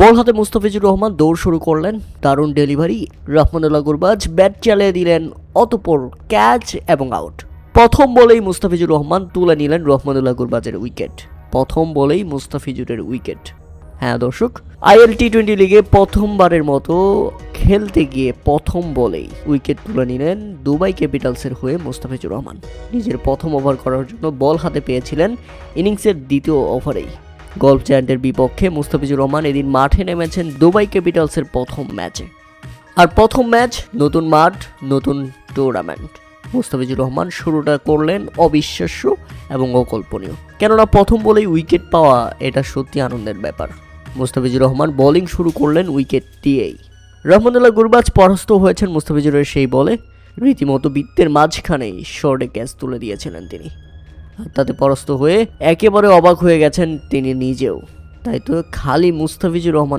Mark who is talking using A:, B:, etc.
A: বল হাতে মুস্তাফিজুর রহমান দৌড় শুরু করলেন। দারুণ ডেলিভারি, রহমানুল্লাহ গুরবাজ ব্যাট চালিয়ে দিলেন অতপর ক্যাচ এবং আউট। প্রথম বলেই মুস্তাফিজুর রহমান তুলে নিলেন রহমানুল্লাহ গুরবাজের উইকেট। প্রথম বলেই মুস্তাফিজুরের উইকেট। হ্যাঁ দর্শক, আইএল টি টোয়েন্টি লিগে প্রথমবারের মতো খেলতে গিয়ে প্রথম বলেই উইকেট তুলে নিলেন দুবাই ক্যাপিটালসের হয়ে মুস্তাফিজুর রহমান। নিজের প্রথম ওভার করার জন্য বল হাতে পেয়েছিলেন ইনিংসের দ্বিতীয় ওভারেই। গল্ফ জায়ান্টের বিপক্ষে মুস্তাফিজুর রহমান এদিন মাঠে নেমেছেন দুবাই ক্যাপিটালসের প্রথম ম্যাচে। আর প্রথম ম্যাচ, নতুন মাঠ, নতুন টুর্নামেন্ট মুস্তাফিজুর রহমান শুরুটা করলেন অবিশ্বাস্য এবং অকল্পনীয়। কেননা প্রথম বলেই উইকেট পাওয়া এটা সত্যি আনন্দের ব্যাপার। মুস্তাফিজুর রহমান বোলিং শুরু করলেন উইকেট দিয়েই। রহমানুল্লাহ গুরবাজ পরাস্ত হয়েছেন মুস্তাফিজুরের সেই বলে। রীতিমতো বৃত্তের মাঝখানেই শর্টে ক্যাচ তুলে দিয়েছিলেন তিনি। তাতে পরাস্ত হয়ে একেবারে অবাক হয়ে গেছেন তিনি নিজেও। তাই তো খালি মুস্তাফিজুর রহমান